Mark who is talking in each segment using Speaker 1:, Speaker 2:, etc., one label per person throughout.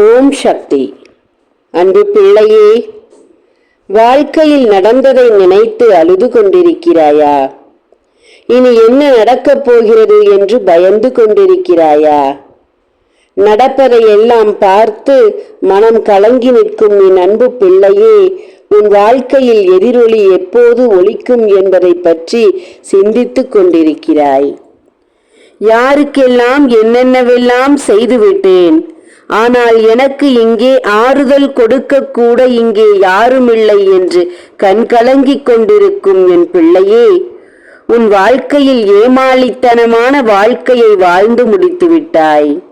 Speaker 1: ஓம் சக்தி. அன்பு பிள்ளையே வாழ்க்கையில் நடந்ததை நினைத்து அழுது கொண்டிருக்கிறாயா? இனி என்ன நடக்கப் போகிறது என்று பயந்து கொண்டிருக்கிறாயா? நடப்பதை எல்லாம் பார்த்து மனம் கலங்கி நிற்கும் என் அன்பு பிள்ளையே உன் வாழ்க்கையில் எதிரொலி எப்போது ஒலிக்கும் என்பதை பற்றி சிந்தித்துக் கொண்டிருக்கிறாய். யாருக்கெல்லாம் என்னென்னவெல்லாம் செய்துவிட்டேன் ஆனால் எனக்கு இங்கே ஆறுதல் கொடுக்க கூட இங்கே யாருமில்லை என்று கண்கலங்கிக் கொண்டிருக்கும் என் பிள்ளையே உன் வாழ்க்கையில் ஏமாளித்தனமான வாழ்க்கையை வாழ்ந்து முடித்து விட்டாய்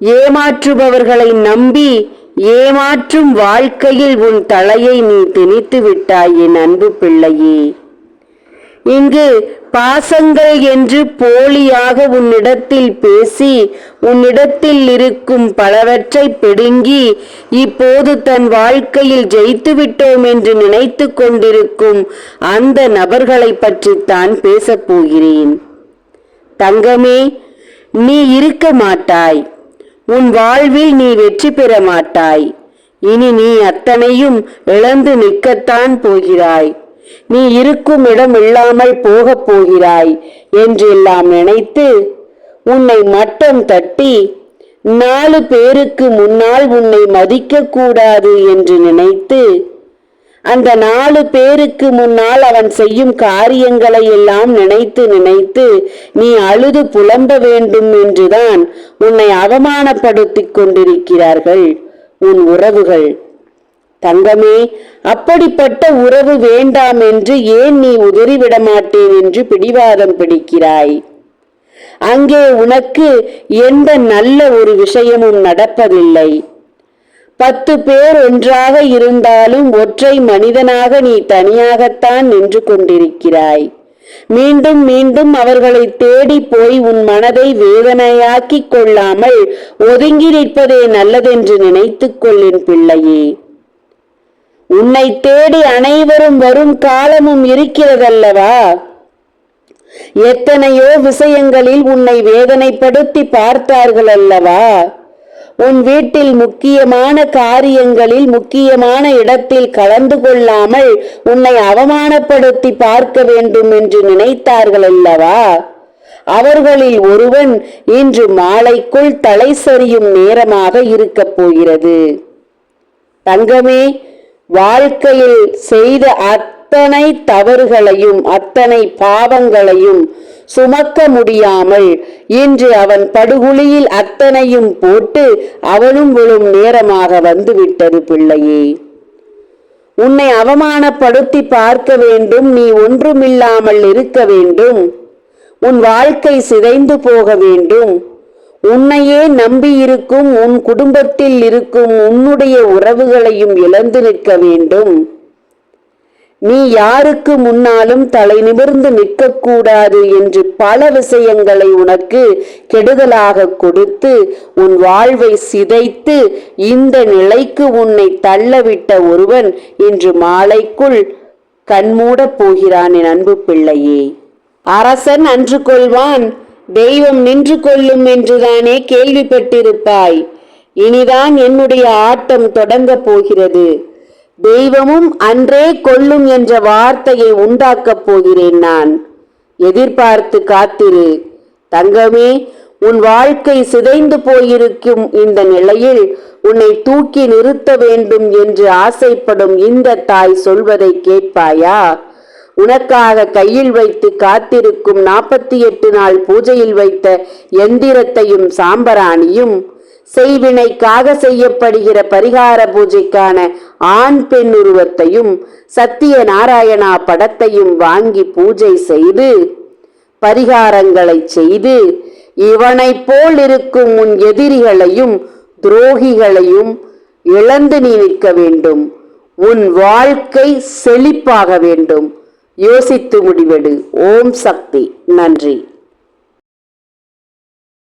Speaker 1: ஏமாற்றுபவர்களை நம்பி ஏமாற்றும் வாழ்க்கையில் உன் தலையை நீ திணித்து விட்டாய் என் அன்பு பிள்ளையே. இங்கு பாசங்கள் என்று போலியாக உன்னிடத்தில் பேசி உன்னிடத்தில் இருக்கும் பலவற்றை பிடுங்கி இப்போது தன் வாழ்க்கையில் ஜெயித்து விட்டோம் என்று நினைத்து கொண்டிருக்கும் அந்த நபர்களை பற்றித்தான் பேசப் போகிறேன். தங்கமே நீ இருக்க மாட்டாய். உன் வாழ்வில் நீ வெற்றி பெற மாட்டாய். இனி நீ அத்தனையும் இழந்து நிற்கத்தான் போகிறாய். நீ இருக்கும் இடம் இல்லாமல் போகப் போகிறாய் என்றெல்லாம் நினைத்து உன்னை மட்டம் தட்டி நாலு பேருக்கு முன்னால் உன்னை மதிக்க கூடாது என்று நினைத்து அந்த நாலு பேருக்கு முன்னால் அவன் செய்யும் காரியங்களை எல்லாம் நினைத்து நினைத்து நீ அழுது புலம்ப வேண்டும் என்றுதான் உன்னை அவமானப்படுத்திக் கொண்டிருக்கிறார்கள் உன் உறவுகள். தங்கமே அப்படிப்பட்ட உறவு வேண்டாம் என்று ஏன் நீ உதறிவிட மாட்டேன் என்று பிடிவாதம் பிடிக்கிறாய்? அங்கே உனக்கு எந்த நல்ல ஒரு விஷயமும் நடப்பதில்லை. பத்து பேர் ஒன்றாக இருந்தாலும் ஒற்றை மனிதனாக நீ தனியாகத்தான் நின்று கொண்டிருக்கிறாய். மீண்டும் மீண்டும் அவர்களை தேடி போய் உன் மனதை வேதனையாக்கிக் கொள்ளாமல் ஒதுங்கி நிற்பதே நல்லதென்று நினைத்துக் கொள்ளின் பிள்ளையே. உன்னை தேடி அனைவரும் வரும் காலமும் இருக்கிறதல்லவா? எத்தனையோ விஷயங்களில் உன்னை வேதனைப்படுத்தி பார்த்தார்கள் அல்லவா உன் வீட்டில் முக்கியமான காரியங்களில் முக்கியமான இடத்தில் கலந்து கொள்ளாமல் உன்னை அவமானப்படுத்தி பார்க்க வேண்டும் என்று நினைத்தார்கள் அல்லவா அவர்களில் ஒருவன் இன்று மாலைக்குள் தலை சரியும் நேரமாக இருக்கப் போகிறது. தங்கமே வாழ்க்கையில் செய்த அத்தனை தவறுகளையும் அத்தனை பாவங்களையும் சுமக்க முடியாமல் இன்று அவன் படுகுழியில் அத்தனையும் போட்டு அவனும் விழும் நேரமாக வந்துவிட்டது பிள்ளையே. உன்னை அவமானப்படுத்தி பார்க்க வேண்டும் நீ ஒன்றுமில்லாமல் இருக்க வேண்டும். உன் வாழ்க்கை சிதைந்து போக வேண்டும். உன்னையே நம்பியிருக்கும் உன் குடும்பத்தில் இருக்கும் உன்னுடைய உறவுகளையும் இழந்து நிற்க வேண்டும். நீ யாருக்கு முன்னாலும் தலை நிமிர்ந்து நிற்கக்கூடாது என்று பல விஷயங்களை உனக்கு கெடுதலாக கொடுத்து உன் வாழ்வை சிதைத்து இந்த நிலைக்கு உன்னை தள்ளவிட்ட ஒருவன் இன்று மாலைக்குள் கண்மூடப் போகிறான் என் அன்பு பிள்ளையே. அரசன் அன்று கொள்வான். தெய்வம் நின்று கொள்ளும் என்றுதானே கேள்விப்பட்டிருப்பாய். இனிதான் என்னுடைய ஆட்டம் தொடங்கப் போகிறது. தெய்வமும் அன்றே கொள்ளும் என்ற வார்த்தையை உண்டாக்கப் போகிறேன் நான். எதிர்பார்த்து காத்திரு. தங்கமே உன் வாழ்க்கை சிதைந்து போயிருக்கும் இந்த நிலையில் உன்னை தூக்கி நிறுத்த வேண்டும் என்று ஆசைப்படும் இந்த தாய் சொல்வதை கேட்பாயா? உனக்காக கையில் வைத்து காத்திருக்கும் நாற்பத்தி எட்டு நாள் பூஜையில் வைத்த எந்திரத்தையும் சாம்பராணியும் செய்வினைக்காக செய்யப்படுகிற பரிகார பூஜைக்கான ஆண் பெண் உருவத்தையும் சத்திய நாராயணா படத்தையும் வாங்கி பூஜை செய்து பரிகாரங்களை செய்து இவனைப் போல் இருக்கும் உன் எதிரிகளையும் துரோகிகளையும் இழந்து நீ நிற்க வேண்டும். உன் வாழ்க்கை செழிப்பாக வேண்டும். யோசித்து முடிவெடு. ஓம் சக்தி. நன்றி.